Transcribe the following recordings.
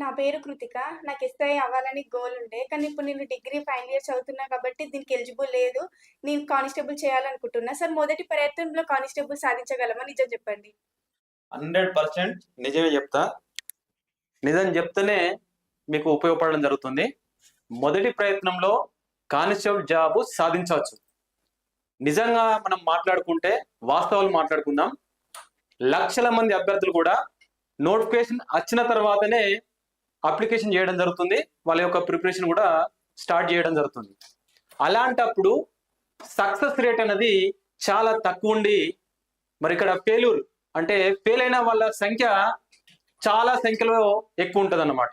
నా పేరు కృతిక. నాకు ఎస్ఐ అవ్వాలని గోల్ ఉండే. కానీ ఇప్పుడు నేను డిగ్రీ ఫైనల్ ఇయర్ చదువుతున్నా కాబట్టి దీనికి ఎలిజిబుల్ లేదు. నేను కానిస్టేబుల్ చేయాలనుకుంటున్నా. సార్ మొదటి ప్రయత్నంలో కానిస్టేబుల్ సాధించగలమా? నిజం చెప్పండి. హండ్రెడ్ పర్సెంట్ నిజమే చెప్తా. నిజం చెప్తేనే మీకు ఉపయోగపడడం జరుగుతుంది. మొదటి ప్రయత్నంలో కానిస్టేబుల్ జాబ్ సాధించవచ్చు. నిజంగా మనం మాట్లాడుకుంటే వాస్తవాలు మాట్లాడుకుందాం. లక్షల మంది అభ్యర్థులు కూడా నోటిఫికేషన్ వచ్చిన తర్వాతనే అప్లికేషన్ చేయడం జరుగుతుంది. వాళ్ళ యొక్క ప్రిపరేషన్ కూడా స్టార్ట్ చేయడం జరుగుతుంది. అలాంటప్పుడు సక్సెస్ రేట్ అనేది చాలా తక్కువ ఉండి మరి ఇక్కడ ఫెయిల్యూర్ అంటే ఫెయిల్ అయిన వాళ్ళ సంఖ్య చాలా సంఖ్యలో ఎక్కువ ఉంటుంది అన్నమాట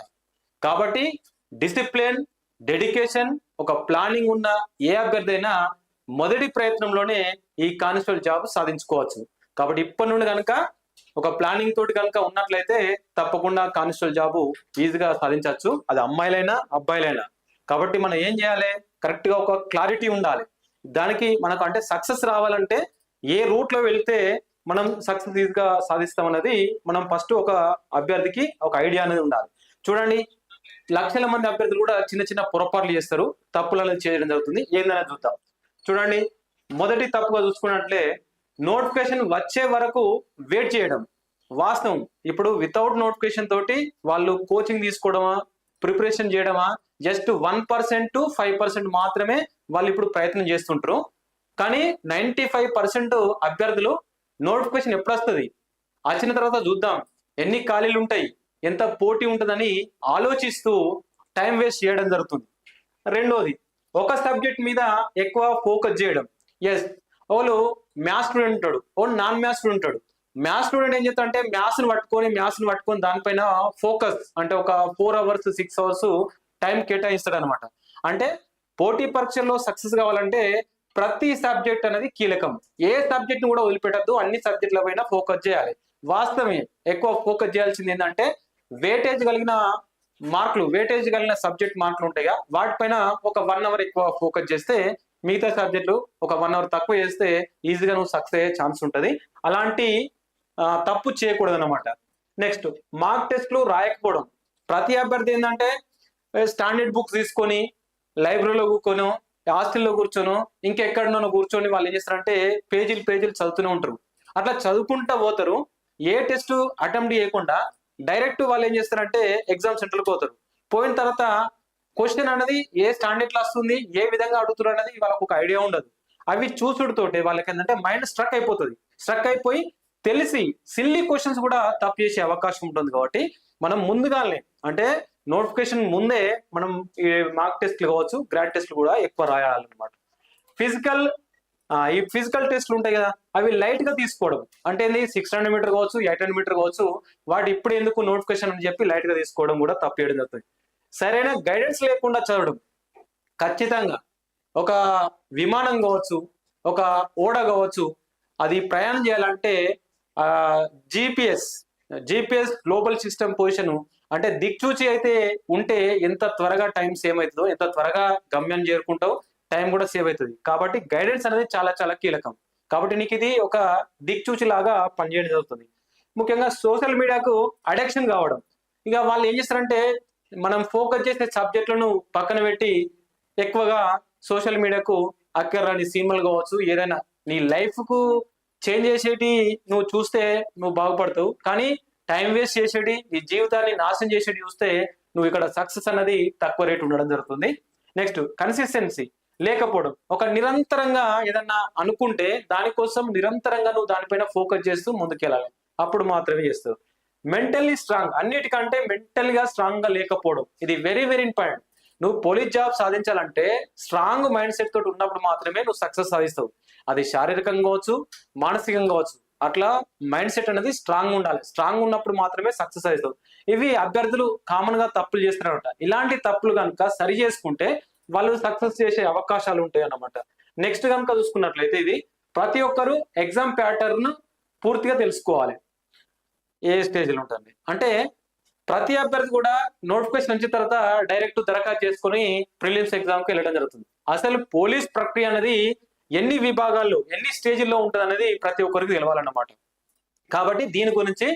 కాబట్టి డిసిప్లిన్ డెడికేషన్ ఒక ప్లానింగ్ ఉన్న ఏ అభ్యర్థి అయినా మొదటి ప్రయత్నంలోనే ఈ కానిస్టేబుల్ జాబ్ సాధించుకోవచ్చు. కాబట్టి ఇప్పటి నుండి కనుక ఒక ప్లానింగ్ తోటి కనుక ఉన్నట్లయితే తప్పకుండా కానిస్టేబుల్ జాబ్ ఈజీగా సాధించవచ్చు. అది అమ్మాయిలైనా అబ్బాయిలైనా. కాబట్టి మనం ఏం చేయాలి? కరెక్ట్గా ఒక క్లారిటీ ఉండాలి. దానికి మనకు అంటే సక్సెస్ రావాలంటే ఏ రూట్లో వెళ్తే మనం సక్సెస్ ఈజీగా సాధిస్తాం అనేది మనం ఫస్ట్ ఒక అభ్యర్థికి ఒక ఐడియా అనేది ఉండాలి. చూడండి లక్షల మంది అభ్యర్థులు కూడా చిన్న చిన్న పొరపాట్లు చేస్తారు. తప్పులు అనేది చేయడం జరుగుతుంది. ఏందనేది చూద్దాం. చూడండి మొదటి తప్పుగా చూసుకున్నట్లే నోటిఫికేషన్ వచ్చే వరకు వెయిట్ చేయడం. వాస్తవం. ఇప్పుడు వితౌట్ నోటిఫికేషన్ తోటి వాళ్ళు కోచింగ్ తీసుకోవడమా ప్రిపరేషన్ చేయడమా just one percent to five percent మాత్రమే వాళ్ళు ఇప్పుడు ప్రయత్నం చేస్తుంటారు. కానీ నైంటీ ఫైవ్ పర్సెంట్ అభ్యర్థులు నోటిఫికేషన్ ఎప్పుడు వస్తుంది వచ్చిన తర్వాత చూద్దాం. ఎన్ని ఖాళీలు ఉంటాయి? ఎంత పోటీ ఉంటుందని ఆలోచిస్తూ టైం వేస్ట్ చేయడం జరుగుతుంది. రెండోది ఒక సబ్జెక్ట్ మీద ఎక్కువ ఫోకస్ చేయడం. ఎస్ వాళ్ళు మ్యాథ్స్ స్టూడెంట్ ఉంటాడు. ఓ నాన్ మ్యాథ్స్ స్టూడెంట్ ఉంటాడు. మ్యాథ్స్ స్టూడెంట్ ఏం చేస్తా అంటే మ్యాథ్స్ని పట్టుకొని మ్యాథ్స్ని పట్టుకొని దానిపైన ఫోకస్ అంటే ఒక four hours six hours time కేటాయిస్తాడు అనమాట అంటే పోటీ పరీక్షల్లో సక్సెస్ కావాలంటే ప్రతి సబ్జెక్ట్ అనేది కీలకం. ఏ సబ్జెక్ట్ని కూడా వదిలిపెట్టద్దు. అన్ని సబ్జెక్టుల పైన ఫోకస్ చేయాలి. వాస్తవమే ఎక్కువ ఫోకస్ చేయాల్సింది ఏంటంటే వేటేజ్ కలిగిన మార్కులు వేటేజ్ కలిగిన సబ్జెక్ట్ మార్కులు ఉంటాయి? వాటిపైన ఒక వన్ అవర్ ఎక్కువ ఫోకస్ చేస్తే మిగతా సబ్జెక్టులు ఒక వన్ అవర్ తక్కువ చేస్తే ఈజీగా నువ్వు సక్సెస్ అయ్యే ఛాన్స్ ఉంటుంది. అలాంటి తప్పు చేయకూడదు అనమాట నెక్స్ట్ మార్క్ టెస్ట్లు రాయకపోవడం. ప్రతి అభ్యర్థి ఏంటంటే స్టాండర్డ్ బుక్స్ తీసుకొని లైబ్రరీలో కూర్చొని హాస్టల్లో కూర్చొని ఇంకెక్కడనో కూర్చొని వాళ్ళు ఏం చేస్తారంటే పేజీలు పేజీలు చదువుతూనే ఉంటారు. అట్లా చదువుకుంటా పోతారు. ఏ టెస్ట్ అటెంప్ట్ చేయకుండా డైరెక్ట్ వాళ్ళు ఏం చేస్తారంటే ఎగ్జామ్ సెంటర్కి పోతారు. పోయిన తర్వాత క్వశ్చన్ అనేది ఏ స్టాండర్డ్లో వస్తుంది ఏ విధంగా అడుగుతున్నారు అనేది వాళ్ళకు ఒక ఐడియా ఉండదు. అవి చూసుడుతోటి వాళ్ళకి ఏంటంటే మైండ్ స్ట్రక్ అయిపోతుంది. స్ట్రక్ అయిపోయి తెలిసి సిల్లీ క్వశ్చన్స్ కూడా తప్పు చేసే అవకాశం ఉంటుంది కాబట్టి మనం ముందుగానే అంటే నోటిఫికేషన్ ముందే మనం ఈ మార్క్ టెస్ట్లు కావచ్చు గ్రాడ్ టెస్ట్లు కూడా ఎక్కువ రాయాలన్నమాట. ఫిజికల్ ఈ ఫిజికల్ టెస్ట్లు ఉంటాయి కదా అవి లైట్గా తీసుకోవడం. అంటే సిక్స్ హండ్రెడ్ మీటర్ కావచ్చు ఎయిట్ హండ్రెడ్ మీటర్ కావచ్చు వాటి ఇప్పుడు ఎందుకు నోటిఫికేషన్ అని చెప్పి లైట్గా తీసుకోవడం కూడా తప్పు చేయడం జరుగుతుంది. సరైన గైడెన్స్ లేకుండా చదవడం. ఖచ్చితంగా. ఒక విమానం కావచ్చు ఒక ఓడ కావచ్చు అది ప్రయాణం చేయాలంటే GPS GPS global system position అంటే దిక్చూచి అయితే ఉంటే ఎంత త్వరగా టైం సేవ్ అవుతుందో ఎంత త్వరగా గమ్యం చేరుకుంటావు టైం కూడా సేవ్ అవుతుంది. కాబట్టి గైడెన్స్ అనేది చాలా చాలా కీలకం. కాబట్టి నీకు ఇది ఒక దిక్చూచి లాగా పనిచేయడం జరుగుతుంది. ముఖ్యంగా సోషల్ మీడియాకు అడిక్షన్ కావడం. ఇక వాళ్ళు ఏం చేస్తారంటే మనం ఫోకస్ చేసే సబ్జెక్టులను పక్కన పెట్టి ఎక్కువగా సోషల్ మీడియాకు అక్కర్రాని సినిమాలు కావచ్చు ఏదైనా నీ లైఫ్కు చేంజ్ చేసేటి నువ్వు చూస్తే నువ్వు బాగుపడతావు. కానీ టైం వేస్ట్ చేసేటి నీ జీవితాన్ని నాశనం చేసేటి చూస్తే నువ్వు ఇక్కడ సక్సెస్ అన్నది తక్కువ రేట్ ఉండడం జరుగుతుంది. నెక్స్ట్ కన్సిస్టెన్సీ లేకపోవడం. ఒక నిరంతరంగా ఏదన్నా అనుకుంటే దానికోసం నిరంతరంగా నువ్వు దానిపైన ఫోకస్ చేస్తూ ముందుకెళ్ళాలి. అప్పుడు మాత్రమే చేస్తావు. మెంటల్లీ స్ట్రాంగ్ అన్నిటికంటే మెంటల్గా స్ట్రాంగ్గా లేకపోవడం. ఇది వెరీ వెరీ ఇంపార్టెంట్ నువ్వు పోలీస్ జాబ్ సాధించాలంటే స్ట్రాంగ్ మైండ్ సెట్ తోటి ఉన్నప్పుడు మాత్రమే నువ్వు సక్సెస్ సాధిస్తావు. అది శారీరకంగా కావచ్చు మానసికంగా కావచ్చు. అట్లా మైండ్ సెట్ అనేది స్ట్రాంగ్ ఉండాలి. స్ట్రాంగ్ ఉన్నప్పుడు మాత్రమే సక్సెస్ అవుతావు ఇవి అభ్యర్థులు కామన్గా తప్పులు చేస్తున్నారట. ఇలాంటి తప్పులు కనుక సరి చేసుకుంటే వాళ్ళు సక్సెస్ చేసే అవకాశాలు ఉంటాయి అన్నమాట. నెక్స్ట్ కనుక చూసుకున్నట్లయితే ఇది ప్రతి ఒక్కరు ఎగ్జామ్ ప్యాటర్న్ పూర్తిగా తెలుసుకోవాలి. ఏ స్టేజ్లో ఉంటుంది? అంటే ప్రతి అభ్యర్థి కూడా నోటిఫికేషన్ వచ్చిన తర్వాత డైరెక్ట్ దరఖాస్తు చేసుకుని ప్రిలిమ్స్ ఎగ్జామ్కి వెళ్ళడం జరుగుతుంది. అసలు పోలీస్ ప్రక్రియ అనేది ఎన్ని విభాగాల్లో ఎన్ని స్టేజ్ల్లో ఉంటుంది అనేది ప్రతి ఒక్కరికి తెలవాలన్నమాట. కాబట్టి దీని గురించి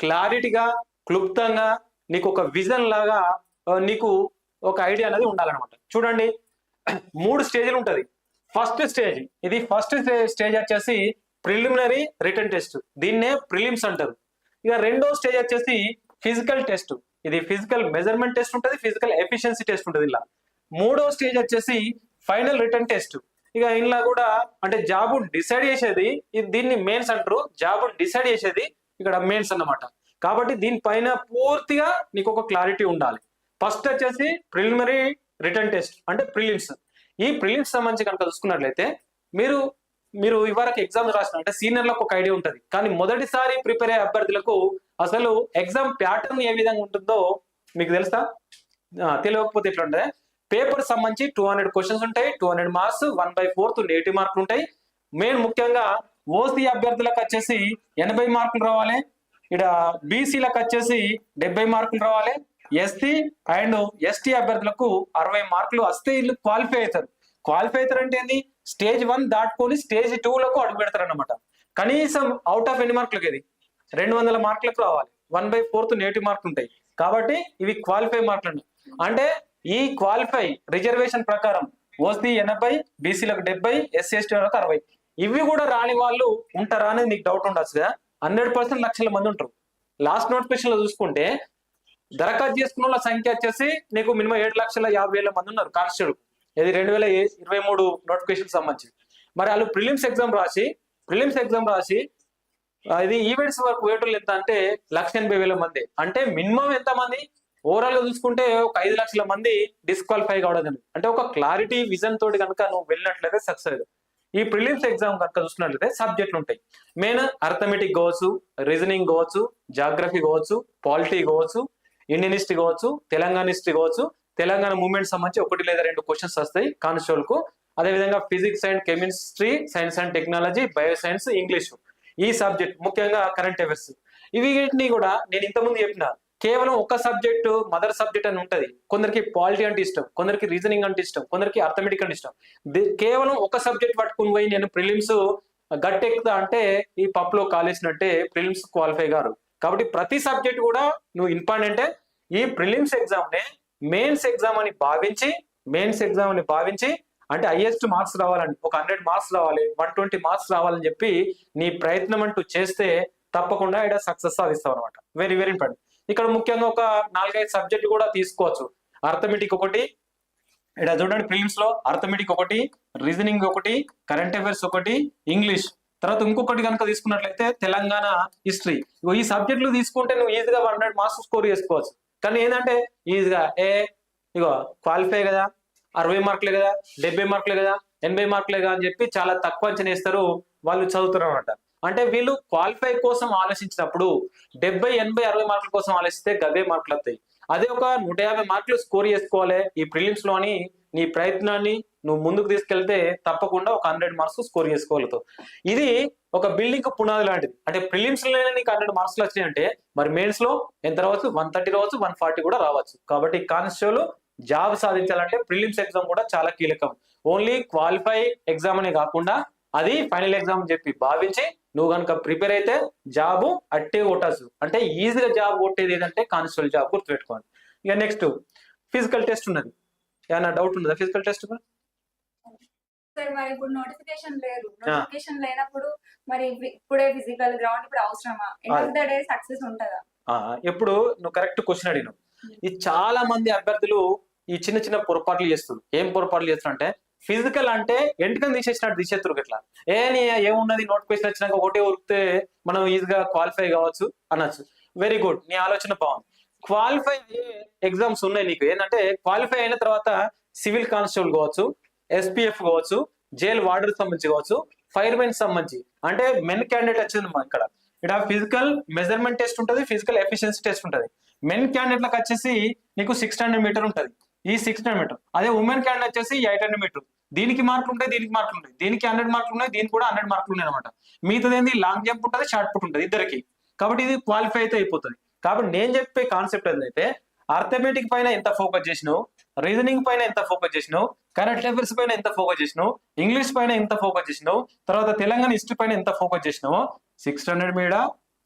క్లారిటీగా క్లుప్తంగా నీకు ఒక విజన్ లాగా నీకు ఒక ఐడియా అనేది ఉండాలన్నమాట. చూడండి మూడు స్టేజ్లు ఉంటుంది. ఫస్ట్ స్టేజ్ ఇది ఫస్ట్ స్టేజ్ వచ్చేసి ప్రిలిమినరీ రిటర్న్ టెస్ట్. దీన్నే ప్రిలిమ్స్ అంటారు. ఇక రెండో స్టేజ్ వచ్చేసి ఫిజికల్ టెస్ట్. ఇది ఫిజికల్ మెజర్మెంట్ టెస్ట్ ఉంటుంది ఫిజికల్ ఎఫిషియన్సీ టెస్ట్ ఉంటుంది ఇలా. మూడో స్టేజ్ వచ్చేసి ఫైనల్ రిటర్న్ టెస్ట్. ఇక ఇలా కూడా అంటే జాబ్ డిసైడ్ చేసేది దీన్ని మెయిన్స్ అంటారు జాబ్ డిసైడ్ చేసేది ఇక్కడ మెయిన్స్ అన్నమాట. కాబట్టి దీనిపైన పూర్తిగా నీకు ఒక క్లారిటీ ఉండాలి. ఫస్ట్ వచ్చేసి ప్రిలిమినరీ రిటర్న్ టెస్ట్ అంటే ప్రిలిమ్స్. ఈ ప్రిలిమ్స్ సంబంధించి కనుక చూసుకున్నట్లయితే మీరు మీరు ఇవరకు ఎగ్జామ్ రాసిన అంటే సీనియర్లకు ఒక ఐడియా ఉంటుంది. కానీ మొదటిసారి ప్రిపేర్ అయ్యే అభ్యర్థులకు అసలు ఎగ్జామ్ ప్యాటర్న్ ఏ విధంగా ఉంటుందో మీకు తెలుసా? తెలియకపోతే ఎట్లా ఉంటుంది పేపర్ సంబంధించి టూ హండ్రెడ్ క్వశ్చన్స్ ఉంటాయి two hundred marks one by fourth eighty మార్కులు ఉంటాయి. మెయిన్ ముఖ్యంగా ఓసీ అభ్యర్థులకు వచ్చేసి ఎనభై మార్కులు రావాలి. ఇక్కడ బీసీలకు వచ్చేసి డెబ్బై మార్కులు రావాలి. ఎస్సీ అండ్ ఎస్టీ అభ్యర్థులకు అరవై మార్కులు వస్తే వీళ్ళు క్వాలిఫై అవుతారు. క్వాలిఫై అవుతారంటే ఏంది? స్టేజ్ వన్ దాటుకొని స్టేజ్ టూ లకు అడుగు పెడతారు అనమాట కనీసం అవుట్ ఆఫ్ ఎన్ని మార్కులకు ఇది రెండు వందల మార్కులకు రావాలి. వన్ బై ఫోర్త్ నేటివ్ మార్కులు ఉంటాయి. కాబట్టి ఇవి క్వాలిఫై మార్కులు అంటే ఈ క్వాలిఫై రిజర్వేషన్ ప్రకారం ఓసీ ఎనభై బీసీలకు డెబ్బై ఎస్సీ ఎస్టీ వాళ్ళకి అరవై. ఇవి కూడా రాని వాళ్ళు ఉంటారా అనేది నీకు డౌట్ ఉండొచ్చు కదా హండ్రెడ్ పర్సెంట్ లక్షల మంది ఉంటారు. లాస్ట్ నోటిఫికేషన్లో చూసుకుంటే దరఖాస్తు చేసుకున్న వాళ్ళ సంఖ్య వచ్చేసి నీకు మినిమం ఏడు లక్షల యాభై వేల మంది ఉన్నారు. కానిస్టేబుల్ ఇది రెండు వేల ఇరవై మూడు నోటిఫికేషన్ సంబంధించి మరి వాళ్ళు ప్రిలిమ్స్ ఎగ్జామ్ రాసి ప్రిలిమ్స్ ఎగ్జామ్ రాసి ఇది ఈవెంట్స్ వరకు వేటర్లు ఎంత అంటే లక్ష ఎనభై వేల మంది. అంటే మినిమం ఎంత మంది? ఓవరాల్గా చూసుకుంటే ఒక ఐదు లక్షల మంది డిస్క్వాలిఫై కావడం అంటే ఒక క్లారిటీ విజన్ తోటి కనుక నువ్వు వెళ్ళినట్లయితే సక్సెస్ ఈ ప్రిలిమ్స్ ఎగ్జామ్ కనుక చూసుకున్నట్లయితే సబ్జెక్టులు ఉంటాయి. మెయిన్ అర్థమెటిక్ కావచ్చు రీజనింగ్ కావచ్చు జాగ్రఫీ కావచ్చు పాలిటీ కావచ్చు ఇండియన్ హిస్టరీ కావచ్చు తెలంగాణ హిస్టరీ కావచ్చు తెలంగాణ మూవ్మెంట్ సంబంధించి ఒకటి లేదా రెండు క్వశ్చన్స్ వస్తాయి కానిస్టేబుల్కు అదేవిధంగా physics and chemistry science and technology bio science English. ఈ సబ్జెక్ట్ ముఖ్యంగా కరెంట్ అఫైర్స్. ఇవి కూడా నేను ఇంతకుముందు చెప్పిన కేవలం ఒక సబ్జెక్ట్ మదర్ సబ్జెక్ట్ అని ఉంటది. కొందరికి పాలిటీ అంటే ఇష్టం కొందరికి రీజనింగ్ అంటే ఇష్టం కొందరికి అర్థమెటిక్ అంటే ఇష్టం. కేవలం ఒక సబ్జెక్ట్ పట్టుకుని పోయి నేను ప్రిలిమ్స్ గట్టెక్కుతా అంటే ఈ పప్లో కాలేసినట్టే ప్రిలిమ్స్ క్వాలిఫై గారు. కాబట్టి ప్రతి సబ్జెక్ట్ కూడా నువ్వు ఇంపార్టెంటే. ఈ ప్రిలిమ్స్ ఎగ్జామ్ నే మెయిన్స్ ఎగ్జామ్ అని భావించి మెయిన్స్ ఎగ్జామ్ అని భావించి అంటే హైయెస్ట్ మార్క్స్ రావాలని ఒక హండ్రెడ్ మార్క్స్ రావాలి వన్ ట్వంటీ మార్క్స్ రావాలని చెప్పి నీ ప్రయత్నం అంటూ చేస్తే తప్పకుండా ఇక్కడ సక్సెస్ సాధిస్తావు అనమాట వెరీ వెరీ ఇంపార్టెంట్ ఇక్కడ ముఖ్యంగా ఒక నాలుగైదు సబ్జెక్ట్ కూడా తీసుకోవచ్చు. అర్థమెటిక్ ఒకటి ఇక్కడ చూడండి ఫిలిమ్స్లో అర్థమెటిక్ ఒకటి రీజనింగ్ ఒకటి కరెంట్ అఫైర్స్ ఒకటి ఇంగ్లీష్ తర్వాత ఇంకొకటి కనుక తీసుకున్నట్లయితే తెలంగాణ హిస్టరీ ఈ సబ్జెక్టులు తీసుకుంటే నువ్వు ఈజీగా హండ్రెడ్ మార్క్స్ స్కోర్ చేసుకోవచ్చు. కానీ ఏంటంటే ఈజీగా ఏ ఇగో క్వాలిఫై కదా అరవై మార్కులే కదా డెబ్బై మార్కులే కదా ఎనభై మార్కులే కదా అని చెప్పి చాలా తక్కువ అంచనా ఇస్తారు వాళ్ళు చదువుతున్నారు అనమాట అంటే వీళ్ళు క్వాలిఫై కోసం ఆలోచించినప్పుడు డెబ్బై ఎనభై అరవై మార్కుల కోసం ఆలోచిస్తే గవే మార్కులు వస్తాయి. అదే ఒక నూట యాభై మార్కులు స్కోర్ చేసుకోవాలి ఈ ప్రిలిమ్స్లోని నీ ప్రయత్నాన్ని నువ్వు ముందుకు తీసుకెళ్తే తప్పకుండా ఒక హండ్రెడ్ మార్క్స్ స్కోర్ చేసుకోగలుగుతావు. ఇది ఒక బిల్డింగ్ పునాది లాంటిది. అంటే ప్రిలిమ్స్లోనే నీకు హండ్రెడ్ మార్క్స్లు వచ్చాయంటే మరి మెయిన్స్లో ఎంత రావచ్చు? వన్ థర్టీ రావచ్చు వన్ ఫార్టీ కూడా రావచ్చు. కాబట్టి కానిస్టేబుల్ జాబ్ సాధించాలంటే ప్రిలిమ్స్ ఎగ్జామ్ కూడా చాలా కీలకం. ఓన్లీ క్వాలిఫై ఎగ్జామ్ అనే కాకుండా అది ఫైనల్ ఎగ్జామ్ అని చెప్పి భావించి నువ్వు కనుక ప్రిపేర్ అయితే జాబ్ అట్టే కొట్టచ్చు అంటే ఈజీగా జాబ్ కొట్టేది ఏదంటే కానిస్టేబుల్ జాబ్ గుర్తుపెట్టుకోండి ఇక నెక్స్ట్ ఫిజికల్ టెస్ట్ ఉన్నది. ఏమైనా డౌట్ ఉన్నదా ఫిజికల్ టెస్ట్ సార్ మరి ఇప్పుడు నోటిఫికేషన్ లేదు నోటిఫికేషన్ లేనప్పుడు మరి ఇప్పు- ఇప్పుడే ఫిజికల్ గ్రౌండ్ ఇప్పుడు అవసరమా? End of the day success ఉంటుందా? ఎప్పుడు నువ్వు కరెక్ట్ క్వశ్చన్ అడిగినావు. ఈ చాలా మంది అభ్యర్థులు ఈ చిన్న చిన్న పొరపాట్లు చేస్తారు ఏం పొరపాట్లు చేస్తారు అంటే ఫిజికల్ అంటే ఎంటకని తీసేసినట్టు తీసేస్తారు ఇట్లా ఏ ఏమున్నది? నోటిఫికేషన్ వచ్చినాక ఒకటే ఉరికితే మనం ఈజీగా క్వాలిఫై కావచ్చు అనొచ్చు. వెరీ గుడ్ నీ ఆలోచన బాగుంది. క్వాలిఫై అయ్యే ఎగ్జామ్స్ ఉన్నాయి నీకు. ఏంటంటే క్వాలిఫై అయిన తర్వాత సివిల్ కానిస్టేబుల్ కావచ్చు ఎస్పీఎఫ్ కావచ్చు జైల్ వార్డర్ సంబంధించి కావచ్చు ఫైర్ మెన్ సంబంధించి. అంటే మెన్ క్యాండిడేట్ వచ్చింది మా ఇక్కడ. ఇక్కడ ఫిజికల్ మెజర్మెంట్ టెస్ట్ ఉంటుంది ఫిజికల్ ఎఫిషియన్సీ టెస్ట్ ఉంటుంది. మెన్ క్యాండిడేట్లకు వచ్చేసి నీకు సిక్స్ హండ్రెడ్ మీటర్ ఉంటుంది. ఈ సిక్స్ హండ్రెడ్ మీటర్ అదే ఉమెన్ క్యాండిడేట్ వచ్చేసి ఎయిట్ హండ్రెడ్ మీటర్ దీనికి మార్కులు ఉంటాయి దీనికి మార్కులు ఉంటాయి దీనికి హండ్రెడ్ మార్కులు ఉన్నాయి దీనికి కూడా హండ్రెడ్ మార్కులు ఉన్నాయి అనమాట మిగతాది ఏంది? లాంగ్ జంప్ ఉంటుంది షార్ట్ పుట్ ఉంటుంది ఇద్దరికి. కాబట్టి ఇది క్వాలిఫై అయితే అయిపోతుంది. కాబట్టి నేను చెప్పే కాన్సెప్ట్ ఏంటంటే అర్థమెటిక్ పైన ఎంత ఫోకస్ చేసినావు? రీజనింగ్ పైన ఎంత ఫోకస్ చేసినావు? కరెంట్ అఫైర్స్ పైన ఎంత ఫోకస్ చేసినావు? ఇంగ్లీష్ పైన ఎంత ఫోకస్ చేసినావు? తర్వాత తెలంగాణ హిస్టరీ పైన ఎంత ఫోకస్ చేసినావో? సిక్స్ హండ్రెడ్ మీద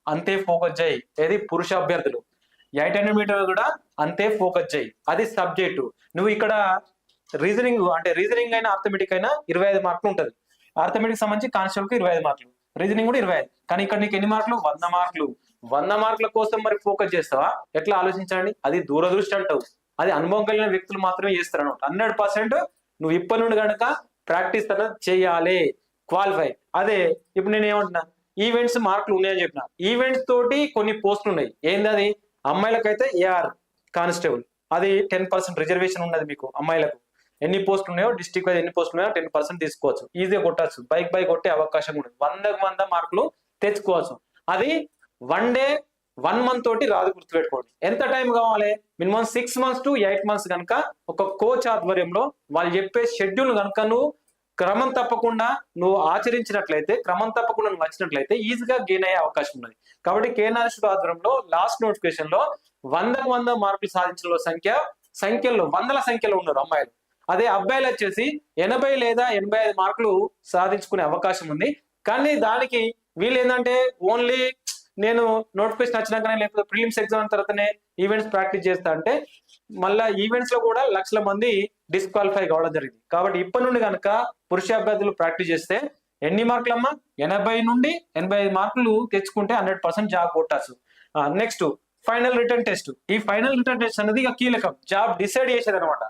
అంతే ఫోకస్ చేయి. ఏది? పురుష అభ్యర్థులు. ఎయిట్ హండ్రెడ్ మీటర్ కూడా అంతే ఫోకస్ చేయి. అది సబ్జెక్టు. నువ్వు ఇక్కడ రీజనింగ్ అంటే రీజనింగ్ అయినా ఆర్థమెటిక్ అయినా ఇరవై ఐదు మార్కులు ఉంటుంది. ఆర్థమెటిక్ సంబంధించి కానిస్టేబుల్కి ఇరవై ఐదు మార్కులు. రీజనింగ్ కూడా ఇరవై ఐదు. కానీ ఇక్కడ నీకు ఎన్ని మార్కులు? వంద మార్కులు. వంద మార్కుల కోసం మరి ఫోకస్ చేస్తావా? ఎట్లా ఆలోచించండి అది దూరదృష్టి అంటావు. అది అనుభవం కలిగిన వ్యక్తులు మాత్రమే చేస్తారు అనమాట హండ్రెడ్ పర్సెంట్ నువ్వు ఇప్పటి నుండి కనుక ప్రాక్టీస్ అనేది చేయాలి. క్వాలిఫై. అదే ఇప్పుడు నేను ఏమంటున్నా ఈవెంట్స్ మార్కులు ఉన్నాయని చెప్పిన. ఈవెంట్స్ తోటి కొన్ని పోస్టులు ఉన్నాయి. ఏంది అది అమ్మాయిలకైతే ఏఆర్ కానిస్టేబుల్. అది టెన్ పర్సెంట్ రిజర్వేషన్ ఉన్నది మీకు అమ్మాయిలకు. ఎన్ని పోస్టులు ఉన్నాయో డిస్టిక్ వైజ్ ఎన్ని పోస్టులు ఉన్నాయో టెన్ పర్సెంట్ తీసుకోవచ్చు. ఈజీగా కొట్టచ్చు. బైక్ బై కొట్టే అవకాశం ఉంటుంది వందకు వంద మార్కులు తెచ్చుకోవచ్చు. అది వన్ డే వన్ మంత్ తోటి రాదు గుర్తుపెట్టుకోండి. ఎంత టైం కావాలి? Minimum six months to eight months కనుక ఒక కోచ్ ఆధ్వర్యంలో వాళ్ళు చెప్పే షెడ్యూల్ కనుక నువ్వు క్రమం తప్పకుండా నువ్వు ఆచరించినట్లయితే క్రమం తప్పకుండా నువ్వు వచ్చినట్లయితే ఈజీగా గెయిన్ అయ్యే అవకాశం ఉన్నది. కాబట్టి కేనాశ్వర ఆధ్వర్యంలో లాస్ట్ నోటిఫికేషన్లో వందకు వంద మార్కులు సాధించిన సంఖ్య సంఖ్యలో వందల సంఖ్యలో ఉన్నారు అమ్మాయిలు. అదే అబ్బాయిలు వచ్చేసి ఎనభై లేదా ఎనభై ఐదు మార్కులు సాధించుకునే అవకాశం ఉంది. కానీ దానికి వీళ్ళు ఏంటంటే ఓన్లీ నేను నోటిఫికేషన్ వచ్చినాకనే లేకపోతే ప్రిలిమ్స్ ఎగ్జామ్ తర్వాతనే ఈవెంట్స్ ప్రాక్టీస్ చేస్తా. అంటే మళ్ళా ఈవెంట్స్లో కూడా లక్షల మంది డిస్క్వాలిఫై కావడం జరిగింది. కాబట్టి ఇప్పటి నుండి కనుక పురుష అభ్యర్థులు ప్రాక్టీస్ చేస్తే ఎన్ని మార్కులు అమ్మా ఎనభై నుండి ఎనభై ఐదు మార్కులు తెచ్చుకుంటే హండ్రెడ్ పర్సెంట్ జాబ్ కొట్టచ్చు నెక్స్ట్ ఫైనల్ రిటర్న్ టెస్ట్. ఈ ఫైనల్ రిటర్న్ టెస్ట్ అనేది ఇక కీలకం. జాబ్ డిసైడ్ చేసేది అనమాట.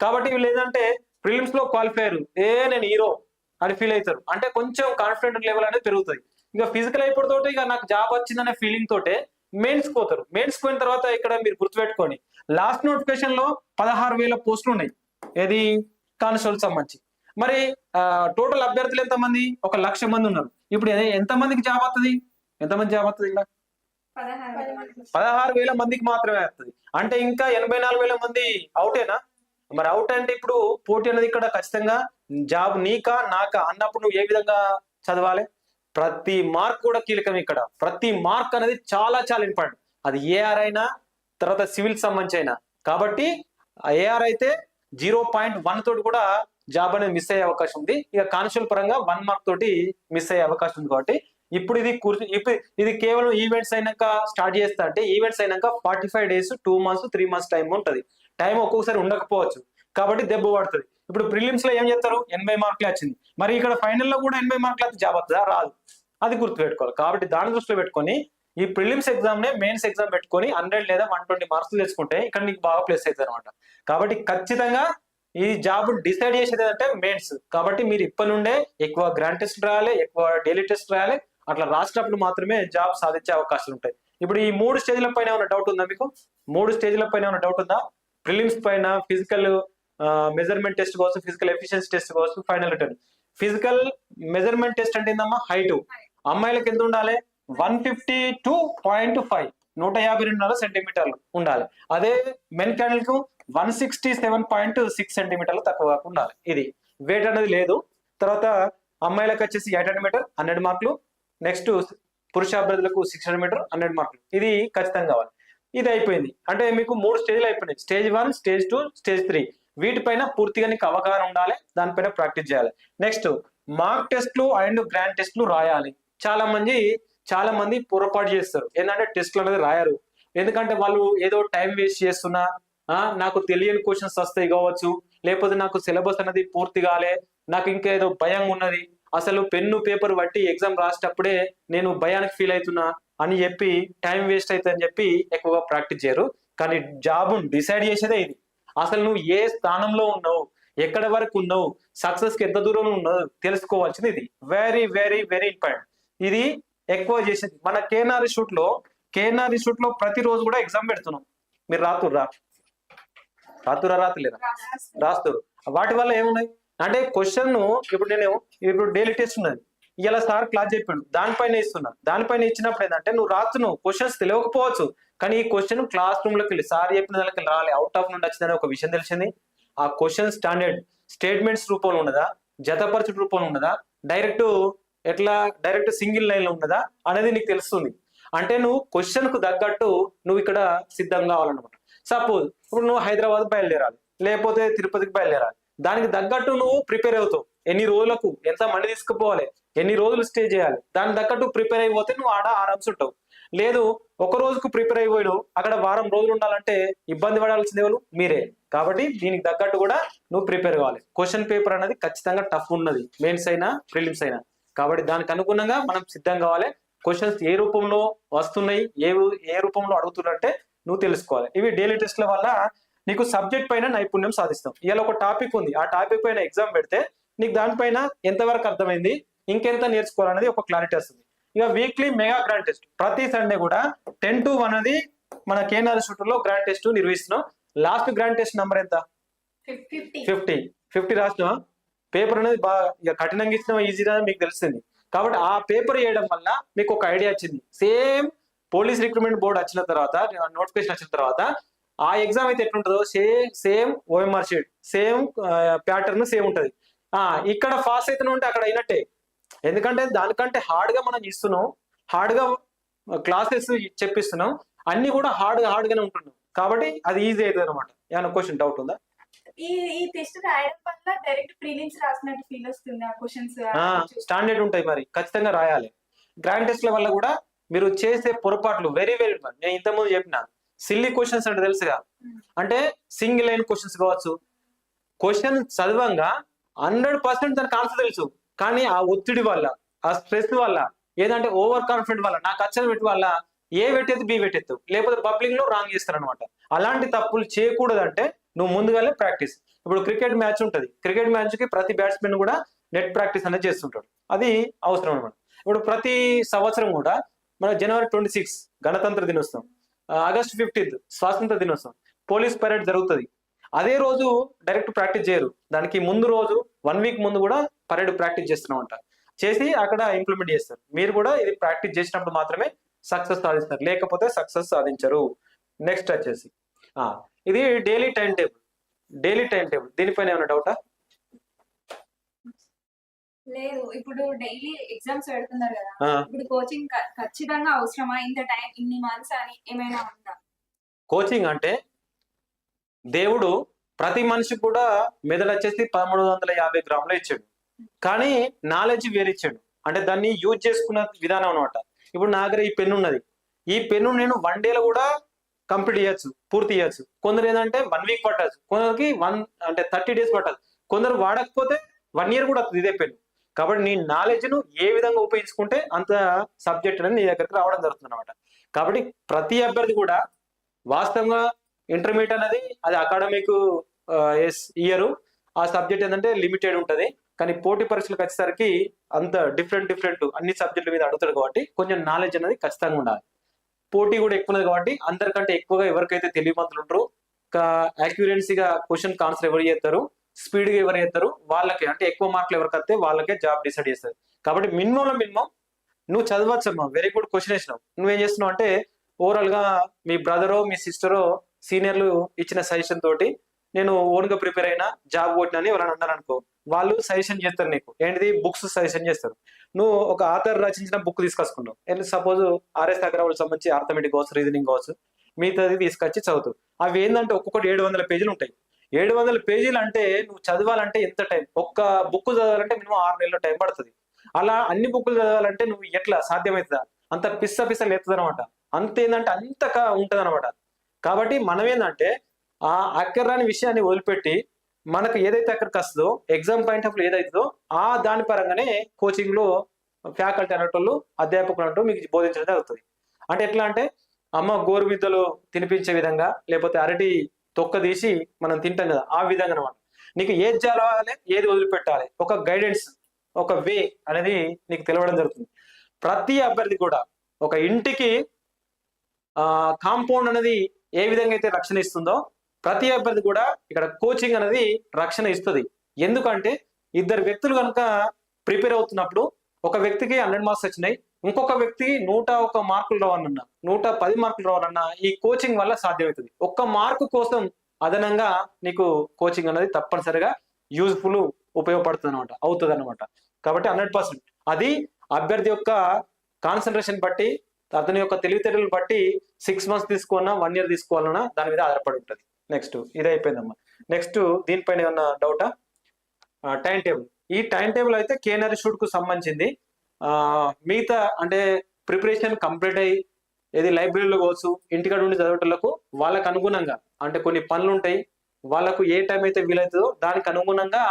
కాబట్టి వీళ్ళు ఏంటంటే ప్రిలిమ్స్లో క్వాలిఫై ఏ నేను హీరో అని ఫీల్ అవుతారు. అంటే కొంచెం కాన్ఫిడెంట్ లెవెల్ అనేది పెరుగుతుంది ఇక ఫిజికల్ అయిపోతోటి ఇక నాకు జాబ్ వచ్చిందనే ఫీలింగ్ తోటే మెయిన్స్ పోతారు. మెయిన్స్ పోయిన తర్వాత ఇక్కడ మీరు గుర్తుపెట్టుకోండి. లాస్ట్ నోటిఫికేషన్లో పదహారు వేల పోస్టులు ఉన్నాయి. ఏది? కానిస్టేబుల్ సంబంధించి. మరి టోటల్ అభ్యర్థులు ఎంతమంది? ఒక లక్ష మంది ఉన్నారు. ఇప్పుడు ఏ- ఎంత మందికి జాబ్ వస్తుంది ఎంతమంది జాబ్ వస్తుంది ఇలా పదహారు వేల మంది. పదహారు వేల మందికి మాత్రమే వస్తుంది అంటే ఇంకా ఎనభై నాలుగు వేల మంది అవుటేనా? మరి అవుట్ అంటే ఇప్పుడు పోటీ అనేది ఇక్కడ ఖచ్చితంగా జాబ్ నీకా నాకా అన్నప్పుడు నువ్వు ఏ విధంగా చదవాలి? ప్రతి మార్క్ కూడా కీలకం ఇక్కడ. ప్రతి మార్క్ అనేది చాలా చాలా ఇంపార్టెంట్. అది ఏఆర్ అయినా తర్వాత సివిల్ సంబంధించి అయినా. కాబట్టి ఏఆర్ అయితే జీరో పాయింట్ వన్ తోటి కూడా జాబ్ అనేది మిస్ అయ్యే అవకాశం ఉంది. ఇక కానిస్టేబుల్ పరంగా వన్ మార్క్ తోటి మిస్ అయ్యే అవకాశం ఉంది కాబట్టి ఇప్పుడు ఇది కూర్చు ఇప్పుడు ఇది కేవలం ఈవెంట్స్ అయినాక స్టార్ట్ చేస్తా అంటే ఈవెంట్స్ అయినాక forty five days two months three months time ఉంటుంది. టైం ఒక్కొక్కసారి ఉండకపోవచ్చు. కాబట్టి దెబ్బ పడుతుంది. ఇప్పుడు ప్రిలిమ్స్లో ఏం చేస్తారు? ఎనభై మార్కులే వచ్చింది. మరి ఇక్కడ ఫైనల్లో కూడా ఎనభై మార్కులు అయితే జాబ్ అవుతుందా రాదు. అది గుర్తుపెట్టుకోవాలి కాబట్టి దాని దృష్టిలో పెట్టుకొని ఈ ప్రిలిమ్స్ ఎగ్జామ్ నే మెయిన్స్ ఎగ్జామ్ పెట్టుకొని హండ్రెడ్ లేదా వన్ ట్వంటీ మార్క్స్ తెచ్చుకుంటే ఇక్కడ నీకు బాగా ప్లేస్ అవుతుంది అనమాట కాబట్టి ఖచ్చితంగా ఈ జాబ్ డిసైడ్ చేసేది అంటే మెయిన్స్ కాబట్టి మీరు ఇప్పటి నుండే ఎక్కువ గ్రాండ్ టెస్ట్ రాయాలి ఎక్కువ డైలీ టెస్ట్ రాయాలి. అట్లా రాసినప్పుడు మాత్రమే జాబ్ సాధించే అవకాశాలు ఉంటాయి. ఇప్పుడు ఈ మూడు స్టేజ్ల పైన ఏమైనా డౌట్ ఉందా మీకు? మూడు స్టేజ్ల పైన ఏమైనా డౌట్ ఉందా? ప్రిలిమ్స్ పైన ఫిజికల్ మెజర్మెంట్ టెస్ట్ కోసం ఫిజికల్ ఎఫిషియన్సీ టెస్ట్ కోసం final written physical measurement test అంటే ఏందమ్మా? హైట్ అమ్మాయిలకు ఎంత ఉండాలి? One fifty two point five నూట యాభై రెండున్నర సెంటీమీటర్లు ఉండాలి. అదే men క్యాండిల్కు one sixty seven point six సెంటీమీటర్లు తక్కువ ఉండాలి. ఇది. వెయిట్ అనేది లేదు. తర్వాత అమ్మాయిలకు వచ్చేసి ఎయిట్ హండ్రెడ్ మీటర్ హండ్రెడ్ మార్కులు నెక్స్ట్ పురుష అభ్యర్థులకు సిక్స్ హండ్రెడ్ మీటర్ హండ్రెడ్ మార్కులు ఇది ఖచ్చితంగా కావాలి. ఇది అయిపోయింది. అంటే మీకు మూడు స్టేజ్లు అయిపోయినాయి. Stage one stage two stage three వీటిపైన పూర్తిగా నీకు అవగాహన ఉండాలి దానిపైన ప్రాక్టీస్ చేయాలి. నెక్స్ట్ మార్క్ టెస్ట్లు అండ్ గ్రాండ్ టెస్ట్లు రాయాలి. చాలా మంది చాలా మంది పొరపాటు చేస్తారు. ఏంటంటే టెస్ట్లు అనేది రాయరు. ఎందుకంటే వాళ్ళు ఏదో టైం వేస్ట్ చేస్తున్నా నాకు తెలియని క్వశ్చన్స్ వస్తాయి కావచ్చు లేకపోతే నాకు సిలబస్ అనేది పూర్తి కాలే నాకు ఇంకా ఏదో భయం ఉన్నది అసలు పెన్ను పేపర్ బట్టి ఎగ్జామ్ రాసేటప్పుడే నేను భయానికి ఫీల్ అవుతున్నా అని చెప్పి టైం వేస్ట్ అవుతుందని చెప్పి ఎక్కువగా ప్రాక్టీస్ చేయరు. కానీ జాబ్ డిసైడ్ చేసేదే ఇది. అసలు నువ్వు ఏ స్థానంలో ఉన్నావు? ఎక్కడ వరకు ఉన్నావు? సక్సెస్కి ఎంత దూరం ఉన్నావు? తెలుసుకోవాల్సింది ఇది. వెరీ వెరీ వెరీ ఇంపార్టెంట్ ఇది ఎక్కువ చేసేది. మన కేఎన్ఆర్ ఇన్స్టిట్యూట్లో కేఎన్ఆర్ ఇన్స్టిట్యూట్లో ప్రతిరోజు కూడా ఎగ్జామ్ పెడుతున్నాం. మీరు రాతుర్రా రాతురా రాతలేరా రాస్తారు వాటి వల్ల ఏమున్నాయి? అంటే క్వశ్చన్ ఇప్పుడు నేను ఇప్పుడు డైలీ టెస్ట్ ఉన్నది. ఇలా సార్ క్లాస్ చెప్పాడు. దానిపైన ఇస్తున్నా. దానిపైన ఇచ్చినప్పుడు ఏంటంటే నువ్వు రాస్తున్నావు క్వశ్చన్స్ తెలియకపోవచ్చు. కానీ ఈ క్వశ్చన్ క్లాస్ రూమ్లోకి వెళ్ళి సార్ చెప్పిన దానికి రాలే అవుట్ ఆఫ్ నుండి వచ్చిందని ఒక విషయం తెలిసింది. ఆ క్వశ్చన్ స్టాండర్డ్ స్టేట్మెంట్స్ రూపంలో ఉన్నదా? జతపరచు రూపంలో ఉన్నదా? డైరెక్ట్ ఎట్లా డైరెక్ట్ సింగిల్ లైన్లో ఉన్నదా? అనేది నీకు తెలుస్తుంది. అంటే నువ్వు క్వశ్చన్కు తగ్గట్టు నువ్వు ఇక్కడ సిద్ధం కావాలన్నమాట. సపోజ్ ఇప్పుడు నువ్వు హైదరాబాద్ బయలుదేరాలి లేకపోతే తిరుపతికి బయలుదేరాలి. దానికి తగ్గట్టు నువ్వు ప్రిపేర్ అవుతావు. ఎన్ని రోజులకు ఎంత మంది తీసుకుపోవాలి? ఎన్ని రోజులు స్టే చేయాలి? దానికి తగ్గట్టు ప్రిపేర్ అయిపోతే నువ్వు ఆడ ఆరామ్స్ ఉంటావు. లేదు ఒక రోజుకు ప్రిపేర్ అయిపోయాడు. అక్కడ వారం రోజులు ఉండాలంటే ఇబ్బంది పడాల్సింది ఎవరు? మీరే. కాబట్టి దీనికి తగ్గట్టు కూడా నువ్వు ప్రిపేర్ కావాలి. క్వశ్చన్ పేపర్ అనేది ఖచ్చితంగా టఫ్ ఉన్నది. మెయిన్స్ అయినా ప్రిలిమ్స్ అయినా. కాబట్టి దానికి అనుగుణంగా మనం సిద్ధం కావాలి. క్వశ్చన్స్ ఏ రూపంలో వస్తున్నాయి ఏ ఏ రూపంలో అడుగుతున్నారంటే నువ్వు తెలుసుకోవాలి. ఇవి డైలీ టెస్ట్ల వల్ల నీకు సబ్జెక్ట్ పైన నైపుణ్యం సాధిస్తాం. ఇవాళ ఒక టాపిక్ ఉంది. ఆ టాపిక్ పైన ఎగ్జామ్ పెడితే నీకు దానిపైన ఎంతవరకు అర్థమైంది ఇంకెంత నేర్చుకోవాలనేది ఒక క్లారిటీ వస్తుంది. ఇక వీక్లీ మెగా గ్రాండ్ టెస్ట్ ప్రతి సండే కూడా టెన్ టు వన్ అనేది మన కేఎన్ఆర్లో గ్రాండ్ టెస్ట్ నిర్వహిస్తున్నాం. లాస్ట్ గ్రాండ్ టెస్ట్ నెంబర్ ఎంత? ఫిఫ్టీ ఫిఫ్టీ రాసినావా? పేపర్ అనేది బాగా ఇక కఠినంగా ఇచ్చినా ఈజీగా మీకు తెలుస్తుంది కాబట్టి ఆ పేపర్ చేయడం వల్ల మీకు ఒక ఐడియా వచ్చింది. సేమ్ పోలీస్ రిక్రూట్మెంట్ బోర్డు వచ్చిన తర్వాత నోటిఫికేషన్ వచ్చిన తర్వాత ఆ ఎగ్జామ్ అయితే ఎట్లుంటుందో same same OMR sheet same pattern same ఉంటది. ఆ ఇక్కడ ఫాస్ట్ అయితే ఉంటే అక్కడ అయినట్టే. ఎందుకంటే దానికంటే హార్డ్గా మనం ఇస్తున్నాం. హార్డ్గా క్లాసెస్ చెప్పిస్తున్నాం. అన్ని కూడా హార్డ్గా హార్డ్ గానే ఉంటున్నాం. కాబట్టి అది ఈజీ అవుతుంది అనమాట ఏమైనా క్వశ్చన్ డౌట్ ఉందా? ఈ ఈ టెస్ట్ రాయడం వల్ల డైరెక్ట్ ప్రీలిమ్స్ రాసినట్టు ఫీల్ వస్తుంది. ఆ క్వశ్చన్స్ స్టాండర్డ్ ఉంటాయి మరి. ఖచ్చితంగా రాయాలి. గ్రాండ్ టెస్ట్ల వల్ల కూడా మీరు చేసే పొరపాట్లు వెరీ వెరీ నేను ఇంతకుముందు చెప్పిన సిల్లీ క్వశ్చన్స్ అంటే తెలుసుగా. అంటే సింగిల్ లైన్ క్వశ్చన్స్ కావచ్చు. క్వశ్చన్ చదవంగా హండ్రెడ్ పర్సెంట్ దానికి ఆన్సర్ తెలుసు. కానీ ఆ ఒత్తిడి వల్ల ఆ స్ట్రెస్ వల్ల ఏదంటే ఓవర్ కాన్ఫిడెంట్ వల్ల నాకు అచ్చని పెట్టి వల్ల ఏ పెట్టేది బి పెట్టేద్దు లేకపోతే బబ్లింగ్లో రాంగ్ చేస్తారనమాట అలాంటి తప్పులు చేయకూడదంటే నువ్వు ముందుగానే ప్రాక్టీస్. ఇప్పుడు క్రికెట్ మ్యాచ్ ఉంటుంది. క్రికెట్ మ్యాచ్కి ప్రతి బ్యాట్స్మెన్ కూడా నెట్ ప్రాక్టీస్ అనేది చేస్తుంటాడు. అది అవసరం అనమాట ఇప్పుడు ప్రతి సంవత్సరం కూడా మన జనవరి ట్వంటీ సిక్స్ గణతంత్ర దినోత్సవం ఆగస్ట్ ఫిఫ్టీన్త్ స్వాతంత్ర దినోత్సవం పోలీస్ పరేడ్ జరుగుతుంది. అదే రోజు డైరెక్ట్ ప్రాక్టీస్ చేయరు. దానికి ముందు రోజు వన్ వీక్ ముందు కూడా పరేడ్ ప్రాక్టీస్ చేస్తున్నామంట చేసి అక్కడ ఇంప్లిమెంట్ చేస్తారు. మీరు కూడా ఇది ప్రాక్టీస్ చేసినప్పుడు మాత్రమే సక్సెస్ సాధిస్తారు. లేకపోతే సక్సెస్ సాధించరు. నెక్స్ట్ వచ్చేసి ఇది daily time table. Daily time table. దీనిపైన ఏమైనా డౌటా? లేదు. ఇప్పుడు డైలీ ఎగ్జామ్స్ పెడుతున్నారు కదా. ఇప్పుడు కోచింగ్ ఖచ్చితంగా అవసరమా? ఇంత టైం ఇన్ని మంత్స్ అని ఏమైనా ఉందా? కోచింగ్ అంటే దేవుడు ప్రతి మనిషికి కూడా మెదడు వచ్చేసి పదమూడు వందల యాభై గ్రాములు ఇచ్చాడు. కానీ నాలెడ్జ్ వేరిచ్చాడు. అంటే దాన్ని యూజ్ చేసుకున్న విధానం అనమాట ఇప్పుడు నా దగ్గర ఈ పెన్ను ఉన్నది. ఈ పెన్ను నేను వన్ డేలో కూడా కంప్లీట్ చేయొచ్చు పూర్తి చేయొచ్చు. కొందరు ఏంటంటే వన్ వీక్ పట్టచ్చు. కొందరికి వన్ అంటే థర్టీ డేస్ పట్టదు కొందరు వాడకపోతే వన్ ఇయర్ కూడా వస్తుంది ఇదే పెన్ను కాబట్టి నీ నాలెడ్జ్ను ఏ విధంగా ఉపయోగించుకుంటే అంత సబ్జెక్ట్ అనేది నీ దగ్గరికి రావడం జరుగుతుంది అనమాట కాబట్టి ప్రతి అభ్యర్థి కూడా వాస్తవంగా ఇంటర్మీడియట్ అనేది అది అకాడమిక్ ఇయర్ uh, ఆ సబ్జెక్ట్ ఏంటంటే లిమిటెడ్ ఉంటుంది. కానీ పోటీ పరీక్షలకు వచ్చేసరికి అంత డిఫరెంట్ డిఫరెంట్ అన్ని సబ్జెక్టుల మీద అడుగుతాడు కాబట్టి కొంచెం నాలెడ్జ్ అనేది ఖచ్చితంగా ఉండాలి. పోటీ కూడా ఎక్కువ ఉన్నది కాబట్టి అందరికంటే ఎక్కువగా ఎవరికైతే తెలివిమంతులు ఉంటారో యాక్యురెన్సీగా క్వశ్చన్ ఆన్సర్ ఎవరు చేస్తారు స్పీడ్గా ఎవరు చేస్తారు వాళ్ళకి అంటే ఎక్కువ మార్కులు ఎవరికి వస్తే వాళ్ళకే జాబ్ డిసైడ్ చేస్తారు. కాబట్టి మినిమంలో మినిమం నువ్వు చదవచ్చమ్మా వెరీ గుడ్ క్వశ్చన్ వేసినావు. నువ్వేం చేస్తున్నావు అంటే ఓవరాల్గా మీ బ్రదరో మీ సిస్టరో సీనియర్లు ఇచ్చిన సజెషన్ తోటి నేను ఓన్గా ప్రిపేర్ అయినా జాబ్ కొట్టినని ఎవరైనా అన్నారనుకో వాళ్ళు సజెషన్ చేస్తారు నీకు. ఏంటిది? బుక్స్ సజెషన్ చేస్తారు. నువ్వు ఒక ఆథర్ రచించిన బుక్ తీసుకొచ్చుకున్నావు సపోజ్ ఆర్ఎస్ అగ్రవాల్ సంబంధించి ఆర్థమెటిక్ కావచ్చు రీజనింగ్ కావచ్చు మిగతాది తీసుకొచ్చి చదువుతావు. అవి ఏంటంటే ఒక్కొక్కటి ఏడు వందల పేజీలు ఉంటాయి. ఏడు వందల పేజీలు అంటే నువ్వు చదవాలంటే ఎంత టైం? ఒక్క బుక్ చదవాలంటే మినిమం ఆరు నెలల టైం పడుతుంది. అలా అన్ని బుక్లు చదవాలంటే నువ్వు ఎట్లా? సాధ్యమవుతుందా? అంత పిస్స పిస్స లేస్తుంది అనమాట అంత ఏంటంటే అంతగా ఉంటది అనమాట కాబట్టి మనం ఏంటంటే ఆ అక్కర్రాని విషయాన్ని వదిలిపెట్టి మనకు ఏదైతే అక్కడికి వస్తుందో ఎగ్జామ్ పాయింట్ ఆఫ్ ఏదైతుందో ఆ దాని పరంగానే కోచింగ్లో ఫ్యాకల్టీ అనేటోళ్ళు అధ్యాపకులు అంటూ మీకు బోధించడం జరుగుతుంది. అంటే ఎట్లా అంటే అమ్మ గోరుమిద్దలు తినిపించే విధంగా లేకపోతే అరటి తొక్క తీసి మనం తింటాం కదా ఆ విధంగా అనమాట నీకు ఏది చదవాలి ఏది వదిలిపెట్టాలి ఒక గైడెన్స్ ఒక వే అనేది నీకు తెలవడం జరుగుతుంది. ప్రతి అభ్యర్థి కూడా ఒక ఇంటికి ఆ కాంపౌండ్ అనేది ఏ విధంగా అయితే రక్షణ ఇస్తుందో ప్రతి అభ్యర్థి కూడా ఇక్కడ కోచింగ్ అనేది రక్షణ ఇస్తుంది. ఎందుకంటే ఇద్దరు వ్యక్తులు కనుక ప్రిపేర్ అవుతున్నప్పుడు ఒక వ్యక్తికి హండ్రెడ్ మార్క్స్ వచ్చినాయి ఇంకొక వ్యక్తికి నూట ఒక మార్కులు రావాలన్నా నూట పది మార్కులు రావాలన్నా ఈ కోచింగ్ వల్ల సాధ్యమవుతుంది. ఒక్క మార్కు కోసం అదనంగా నీకు కోచింగ్ అనేది తప్పనిసరిగా యూజ్ఫుల్ ఉపయోగపడుతుంది అనమాట అవుతుంది అనమాట కాబట్టి హండ్రెడ్ పర్సెంట్. అది అభ్యర్థి యొక్క కాన్సన్ట్రేషన్ బట్టి అతని యొక్క తెలివితేటలు బట్టి సిక్స్ మంత్స్ తీసుకోవాలన్నా వన్ ఇయర్ తీసుకోవాలన్నా దాని మీద ఆధారపడి ఉంటుంది. నెక్స్ట్ ఇది అయిపోయిందమ్మా. నెక్స్ట్ దీనిపైన ఏమన్నా డౌటా టైం టేబుల్ ఈ టైం టేబుల్ అయితే కేనరీ షూట్కు సంబంధించింది. మిగతా అంటే ప్రిపరేషన్ కంప్లీట్ అయ్యి ఏది లైబ్రరీలో కావచ్చు ఇంటికాడ ఉండి చదవటలకు వాళ్ళకు అనుగుణంగా అంటే కొన్ని పనులు ఉంటాయి వాళ్ళకు ఏ టైం అయితే వీలవుతుందో దానికి అనుగుణంగా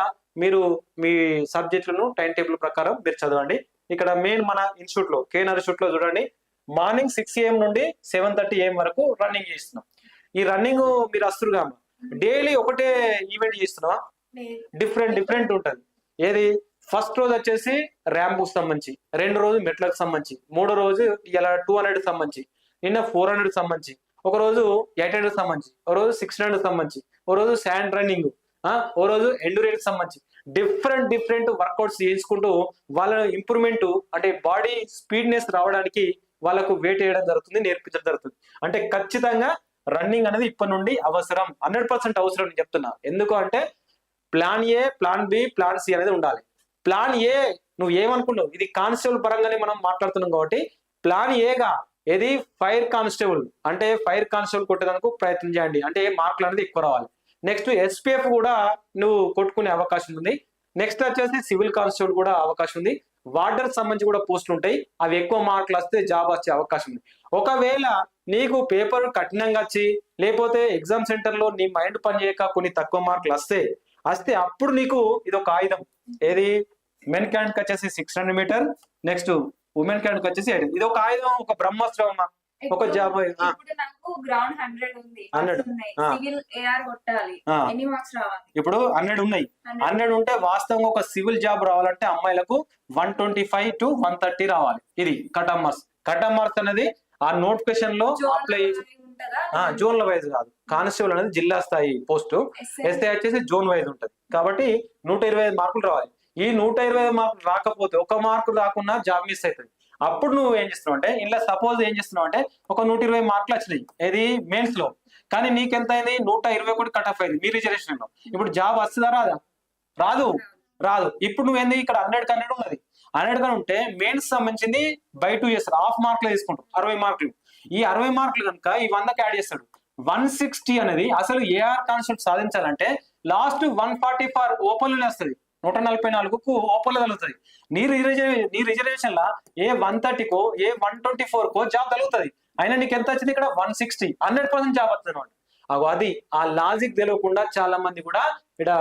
మీరు మీ సబ్జెక్టులను టైం టేబుల్ ప్రకారం మీరు చదవండి. ఇక్కడ మెయిన్ మన ఇన్స్టిట్యూట్లో కేఎన్ఆర్ చూడండి. మార్నింగ్ సిక్స్ ఏఎం నుండి సెవెన్ థర్టీ ఏఎం వరకు రన్నింగ్ చేస్తున్నాం. ఈ రన్నింగ్ మీరు వస్తురుగా డైలీ ఒకటే ఈవెంట్ చేస్తున్నావా. డిఫరెంట్ డిఫరెంట్ ఉంటది. ఏది? ఫస్ట్ రోజు వచ్చేసి ర్యాంప్ సంబంధించి. రెండు రోజు మెట్లకు సంబంధించి. మూడో రోజు ఇలా టూ హండ్రెడ్ సంబంధించి. నిన్న ఫోర్ హండ్రెడ్ సంబంధించి. ఒక రోజు ఎయిట్ హండ్రెడ్ సంబంధించి. ఒక రోజు సిక్స్ హండ్రెడ్ సంబంధించి. ఒక రోజు శాండ్ రన్నింగ్ ఓ రోజు ఎండూరెన్స్ సంబంధించి. డిఫరెంట్ డిఫరెంట్ వర్కౌట్స్ చేసుకుంటూ వాళ్ళ ఇంప్రూవ్మెంట్ అంటే బాడీ స్పీడ్నెస్ రావడానికి వాళ్ళకు వెయిట్ వేయడం జరుగుతుంది నేర్పించడం జరుగుతుంది. అంటే ఖచ్చితంగా రన్నింగ్ అనేది ఇప్పటి నుండి అవసరం. హండ్రెడ్ పర్సెంట్ అవసరం నేను చెప్తున్నా. ఎందుకు అంటే plan A plan B plan C అనేది ఉండాలి. ప్లాన్ ఏ నువ్వు ఏమనుకున్నావు? ఇది కానిస్టేబుల్ పరంగానే మనం మాట్లాడుతున్నాం కాబట్టి ప్లాన్ ఏగా ఏది? ఫైర్ కానిస్టేబుల్ అంటే ఫైర్ కానిస్టేబుల్ కొట్టేదానికి ప్రయత్నం చేయండి. అంటే మార్కులు అనేది ఎక్కువ రావాలి. నెక్స్ట్ ఎస్పీఎఫ్ కూడా నువ్వు కొట్టుకునే అవకాశం ఉంది. నెక్స్ట్ వచ్చేసి సివిల్ కానిస్టేబుల్ కూడా అవకాశం ఉంది. వార్డర్ సంబంధించి కూడా పోస్టులు ఉంటాయి. అవి ఎక్కువ మార్కులు వస్తే జాబ్ వచ్చే అవకాశం ఉంది. ఒకవేళ నీకు పేపర్ కఠినంగా వచ్చి లేకపోతే ఎగ్జామ్ సెంటర్లో నీ మైండ్ పనిచేయక కొన్ని తక్కువ మార్కులు వస్తే వస్తే అప్పుడు నీకు ఇది ఒక ఆయుధం. ఏది? మెన్ క్యాండ్కి వచ్చేసి six hundred meter next women క్యాండ్కి వచ్చేసి ఇది ఒక ఆయుధం ఒక బ్రహ్మాస్త్రం అమ్మా. ఒక జాబ్. ఇప్పుడు నాకు గ్రౌండ్ హండ్రెడ్ ఉంది. 100. ఉన్నాయి ఆ. సివిల్ ఏఆర్ కొట్టాలి. ఎన్ని మార్క్స్ రావాలి? ఇప్పుడు హండ్రెడ్ ఉన్నాయి. 100. హండ్రెడ్ ఉంటే వాస్తవంగా ఒక సివిల్ జాబ్ రావాలంటే అమ్మాయిలకు one twenty five to one thirty రావాలి. ఇది కటమ్ మార్క్స్. కటమ్ మార్క్స్ అనేది ఆ నోటిఫికేషన్లో అప్లై జోన్ల వైజ్ కాదు. కానిస్టేబుల్ అనేది జిల్లా స్థాయి పోస్ట్. ఎస్ఐ వచ్చేసి జోన్ వైజ్ ఉంటది. కాబట్టి నూట ఇరవై ఐదు మార్కులు రావాలి. ఈ నూట ఇరవై ఐదు మార్కులు రాకపోతే ఒక మార్కు రాకుండా జాబ్ మిస్ అవుతుంది. అప్పుడు నువ్వు ఏం చేస్తున్నావు అంటే ఇంట్లో సపోజ్ ఏం చేస్తున్నావు అంటే ఒక నూట ఇరవై మార్కులు వచ్చినాయి ఏది? మెయిన్స్లో. కానీ నీకెంత అయింది? నూట ఇరవై ఒకటి కట్ ఆఫ్ అయింది మీ రిజర్వేషన్లో. ఇప్పుడు జాబ్ వస్తుందా రాదా? రాదు. రాదు. ఇప్పుడు నువ్వేంది ఇక్కడ హండ్రెడ్ హండ్రెడ్ ఉన్నది. హండ్రెడ్ కానీ ఉంటే మెయిన్స్ సంబంధించింది బై టూ చేస్తారు హాఫ్ మార్కులు తీసుకుంటారు అరవై మార్కులు. ఈ అరవై మార్కులు కనుక ఈ వందకి యాడ్ చేస్తాడు. వన్ సిక్స్టీ అనేది అసలు ఏఆర్ కాన్సెప్ట్ సాధించాలంటే last one forty four open వస్తుంది. నూట నలభై నాలుగుకు ఓపెన్ తగులుతుంది నీ రిజర్వే నీ రిజర్వేషన్ లా ఏ వన్ థర్టీకో ఏ వన్ ట్వంటీ ఫోర్ కో జాబ్ తగులుతుంది అయినా నీకు ఎంత వచ్చింది ఇక్కడ? One sixty. Hundred percent job వస్తుంది అనమాట అగో అది ఆ లాజిక్ తెలియకుండా చాలా మంది కూడా ఇక్కడ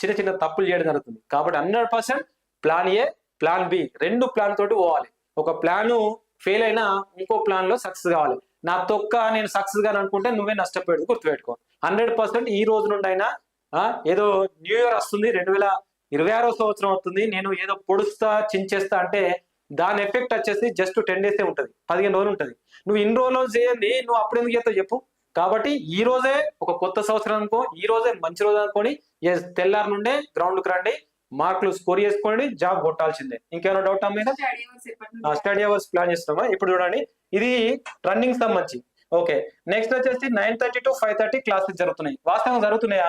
చిన్న చిన్న తప్పులు చేయడం జరుగుతుంది. కాబట్టి hundred percent plan A plan B. రెండు ప్లాన్ తోటి పోవాలి. ఒక ప్లాన్ ఫెయిల్ అయినా ఇంకో ప్లాన్లో సక్సెస్ కావాలి. నా తొక్క నేను సక్సెస్గా అనుకుంటే నువ్వే నష్టపోయేది గుర్తుపెట్టుకో. హండ్రెడ్ పర్సెంట్ ఈ రోజు నుండి అయినా ఆ, ఏదో న్యూ ఇయర్ వస్తుంది రెండు వేల ఇరవై ఆరో సంవత్సరం వస్తుంది నేను ఏదో పొడుస్తా చించేస్తా అంటే దాని ఎఫెక్ట్ వచ్చేసి జస్ట్ టెన్ డేసే ఉంటుంది. పదిహేను రోజులు ఉంటుంది. నువ్వు ఇన్ని రోజులు చేయండి నువ్వు అప్పుడు ఎందుకు చేస్తావు చెప్పు. కాబట్టి ఈ రోజే ఒక కొత్త సంవత్సరం అనుకో ఈ రోజే మంచి రోజు అనుకొని తెల్లారి నుండే గ్రౌండ్కి రండి మార్కులు స్కోర్ చేసుకోండి జాబ్ కొట్టాల్సిందే. ఇంకేమైనా డౌట్ మీద స్టడీ అవర్స్ ప్లాన్ చేస్తున్నామా? ఇప్పుడు చూడండి. ఇది రన్నింగ్ సంబంధించి. ఓకే. నెక్స్ట్ వచ్చేసి nine thirty to five thirty classes జరుగుతున్నాయి. వాస్తవంగా జరుగుతున్నాయా?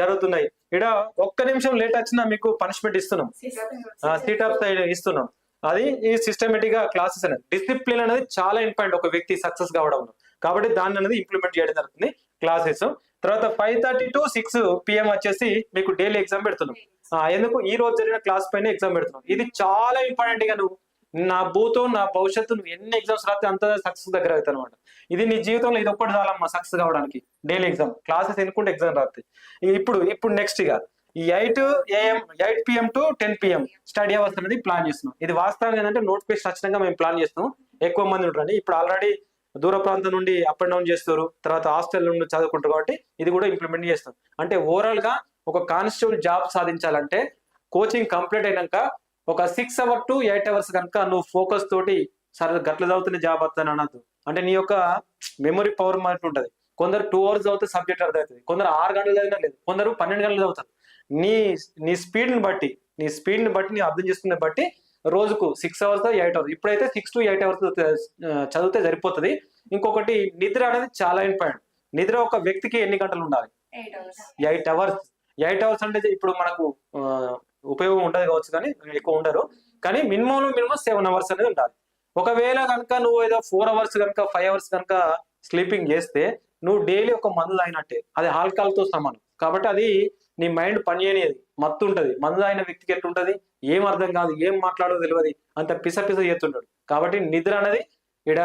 జరుగుతున్నాయి. ఇక్కడ ఒక్క నిమిషం లేట్ వచ్చినా మీకు పనిష్మెంట్ ఇస్తున్నాం. సీట్ ఆఫ్ సైడ్ ఇస్తున్నాం. అది ఈ సిస్టమేటిక్గా క్లాసెస్ అనేది డిసిప్లిన్ అనేది చాలా ఇంపార్టెంట్ ఒక వ్యక్తి సక్సెస్ కావడంలో కాబట్టి దాన్ని అనేది ఇంప్లిమెంట్ చేయడం జరుగుతుంది క్లాసెస్ తర్వాత five thirty to six PM వచ్చేసి మీకు డైలీ ఎగ్జామ్ పెడుతున్నాం. ఎందుకు? ఈ రోజు జరిగిన క్లాస్ పైన ఎగ్జామ్ పెడుతున్నాం. ఇది చాలా ఇంపార్టెంట్గా నువ్వు నా భూతో నా భవిష్యత్తు నువ్వు ఎన్ని ఎగ్జామ్స్ రాస్తే అంత సక్సెస్ దగ్గర అవుతాయి అనమాట ఇది నీ జీవితంలో ఇది ఒక్కటి చాలమ్మా సక్సెస్ కావడానికి. డైలీ ఎగ్జామ్ క్లాసెస్ ఎన్నుకుంటే ఎగ్జామ్ రాస్తాయి ఇప్పుడు ఇప్పుడు నెక్స్ట్ ఇక. ఈ eight AM eight PM to ten PM study hours అనేది ప్లాన్ చేస్తున్నాం. ఇది వాస్తవంగా ఏంటంటే నోటిఫికేషన్ వచ్చినాక మేము ప్లాన్ చేస్తున్నాం. ఎక్కువ మంది ఉంటారండి ఇప్పుడు ఆల్రెడీ దూర ప్రాంతం నుండి అప్ అండ్ డౌన్ చేస్తారు. తర్వాత హాస్టల్ నుండి చదువుకుంటారు కాబట్టి ఇది కూడా ఇంప్లిమెంట్ చేస్తాం. అంటే ఓవరాల్గా ఒక కానిస్టేబుల్ జాబ్ సాధించాలంటే కోచింగ్ కంప్లీట్ అయినాక ఒక six hour to eight hours కనుక నువ్వు ఫోకస్ తోటి సరే గట్ల చదువుతున్న జాబ్ వస్తాను అనద్దు. అంటే నీ యొక్క మెమరీ పవర్ మాట ఉంటుంది. కొందరు టూ అవర్స్ చదివితే సబ్జెక్ట్ అర్థమవుతుంది. కొందరు ఆరు గంటలు చదివినా లేదు. కొందరు పన్నెండు గంటలు చదువుతారు. నీ నీ స్పీడ్ని బట్టి నీ స్పీడ్ని బట్టి నీ అర్థం చేసుకునే బట్టి రోజుకు సిక్స్ అవర్స్ ఎయిట్ అవర్స్ ఇప్పుడైతే సిక్స్ టు ఎయిట్ అవర్స్ చదివితే సరిపోతుంది. ఇంకొకటి నిద్ర అనేది చాలా ఇంపార్టెంట్ నిద్ర ఒక వ్యక్తికి ఎన్ని గంటలు ఉండాలి? ఎయిట్ అవర్స్ ఎయిట్ అవర్స్ అంటే ఇప్పుడు మనకు ఉపయోగం ఉండదు కావచ్చు కానీ ఎక్కువ ఉండరు. కానీ మినిమం మినిమం సెవెన్ అవర్స్ అనేది ఉండాలి. ఒకవేళ కనుక నువ్వు ఏదో ఫోర్ అవర్స్ కనుక ఫైవ్ అవర్స్ కనుక స్లీపింగ్ చేస్తే నువ్వు డైలీ ఒక మందు తాగినట్టే. అది ఆల్కహాల్తో సమానం. కాబట్టి అది నీ మైండ్ పనిచేయనేది మత్తు ఉంటుంది. మందు తాగిన వ్యక్తికి ఎట్లుంటది? ఏం అర్థం కాదు? ఏం మాట్లాడో తెలియదు అంత పిస పిస చేస్తుంటాడు. కాబట్టి నిద్ర అనేది ఇక్కడ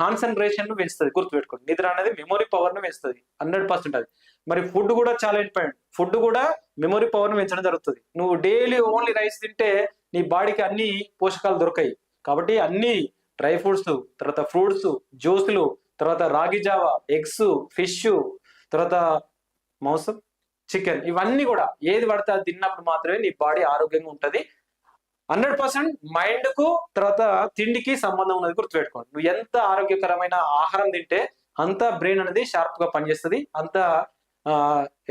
కాన్సన్ట్రేషన్ను పెంచుతుంది గుర్తుపెట్టుకోండి. నిద్ర అనేది మెమొరీ పవర్ను పెంచుతుంది. హండ్రెడ్ పర్సెంట్ అది. మరి ఫుడ్ కూడా చాలా ఇంపార్టెంట్. ఫుడ్ కూడా మెమొరీ పవర్ను పెంచడం జరుగుతుంది. నువ్వు డైలీ ఓన్లీ రైస్ తింటే నీ బాడీకి అన్ని పోషకాలు దొరకాయి. కాబట్టి అన్ని డ్రై ఫ్రూట్స్ తర్వాత ఫ్రూట్స్ జ్యూస్లు తర్వాత రాగి జావా ఎగ్స్ ఫిష్ తర్వాత మాంసం చికెన్ ఇవన్నీ కూడా ఏది పడితే అది తిన్నప్పుడు మాత్రమే నీ బాడీ ఆరోగ్యంగా ఉంటుంది. హండ్రెడ్ పర్సెంట్ మైండ్కు తర్వాత తిండికి సంబంధం ఉన్నది గుర్తుపెట్టుకోండి. నువ్వు ఎంత ఆరోగ్యకరమైన ఆహారం తింటే అంత బ్రెయిన్ అనేది షార్ప్గా పనిచేస్తుంది. అంత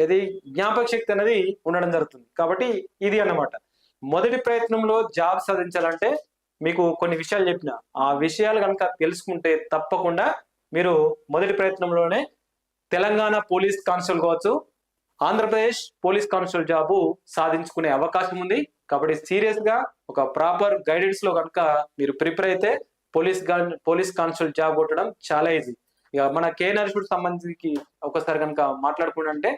ఇది జ్ఞాపక శక్తి అనేది ఉండడం జరుగుతుంది. కాబట్టి ఇది అన్నమాట. మొదటి ప్రయత్నంలో జాబ్ సాధించాలంటే మీకు కొన్ని విషయాలు చెప్పిన. ఆ విషయాలు కనుక తెలుసుకుంటే తప్పకుండా మీరు మొదటి ప్రయత్నంలోనే తెలంగాణ పోలీస్ కానిస్టేబుల్ కావచ్చు ఆంధ్రప్రదేశ్ పోలీస్ కానిస్టేబుల్ జాబు సాధించుకునే అవకాశం ఉంది. కాబట్టి సీరియస్గా ఒక ప్రాపర్ గైడెన్స్లో కనుక మీరు ప్రిపేర్ అయితే పోలీస్ పోలీస్ కానిస్టేబుల్ జాబ్ కొట్టడం చాలా ఈజీ ఇక మన కేఎన్ఆర్ షూట్ సంబంధించి ఒకసారి కనుక మాట్లాడుకుంటే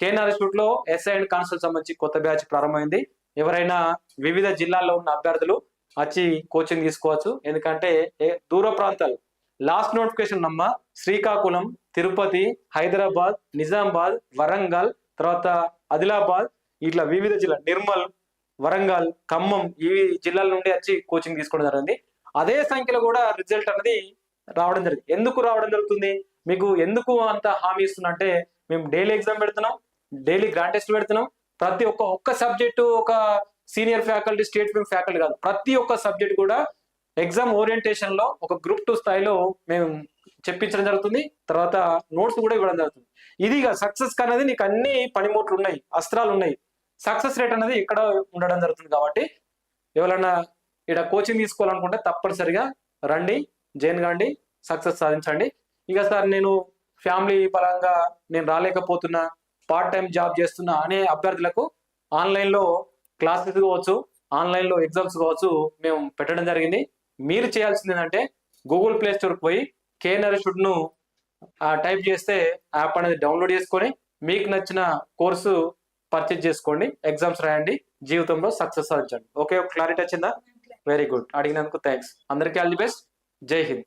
కేఎన్ఆర్ షూట్లో ఎస్ఐ అండ్ కానిస్టేబుల్ సంబంధించి కొత్త బ్యాచ్ ప్రారంభమైంది. ఎవరైనా వివిధ జిల్లాల్లో ఉన్న అభ్యర్థులు వచ్చి కోచింగ్ తీసుకోవచ్చు. ఎందుకంటే దూర ప్రాంతాలు. లాస్ట్ నోటిఫికేషన్ నమ్మ శ్రీకాకుళం తిరుపతి హైదరాబాద్ నిజామాబాద్ వరంగల్ తర్వాత ఆదిలాబాద్ ఇట్లా వివిధ జిల్లా నిర్మల్ వరంగల్ ఖమ్మం ఈ జిల్లాల నుండి వచ్చి కోచింగ్ తీసుకోవడం జరిగింది. అదే సంఖ్యలో కూడా రిజల్ట్ అనేది రావడం జరిగింది. ఎందుకు రావడం జరుగుతుంది? మీకు ఎందుకు అంత హామీ ఇస్తున్నా అంటే మేము డైలీ ఎగ్జామ్ పెడుతున్నాం డైలీ గ్రాండ్ టెస్ట్ పెడుతున్నాం. ప్రతి ఒక్క ఒక్క సబ్జెక్టు ఒక senior faculty state film faculty కాదు. ప్రతి ఒక్క సబ్జెక్ట్ కూడా ఎగ్జామ్ ఓరియంటేషన్లో ఒక గ్రూప్ టూ స్థాయిలో మేము చెప్పించడం జరుగుతుంది. తర్వాత నోట్స్ కూడా ఇవ్వడం జరుగుతుంది. ఇది సక్సెస్ అనేది నీకు అన్ని పనిముట్లు ఉన్నాయి అస్త్రాలు ఉన్నాయి. సక్సెస్ రేట్ అనేది ఇక్కడ ఉండడం జరుగుతుంది కాబట్టి ఎవరైనా ఇక్కడ కోచింగ్ తీసుకోవాలనుకుంటే తప్పనిసరిగా రండి జైన్ కాండి సక్సెస్ సాధించండి. ఇక సార్ నేను ఫ్యామిలీ పరంగా నేను రాలేకపోతున్నా పార్ట్ టైం జాబ్ చేస్తున్నా అనే అభ్యర్థులకు ఆన్లైన్లో క్లాసెస్ కావచ్చు ఆన్లైన్లో ఎగ్జామ్స్ కావచ్చు మేము పెట్టడం జరిగింది. మీరు చేయాల్సింది ఏంటంటే గూగుల్ ప్లే స్టోర్కి పోయి కేఎన్ఆర్ షుడ్ను టైప్ చేస్తే యాప్ అనేది డౌన్లోడ్ చేసుకొని మీకు నచ్చిన కోర్సు పర్చేజ్ చేసుకోండి. ఎగ్జామ్స్ రాయండి. జీవితంలో సక్సెస్ సాధించండి. ఓకే క్లారిటీ వచ్చిందా? వెరీ గుడ్ అడిగినందుకు థ్యాంక్స్ అందరికీ all the best Jai Hind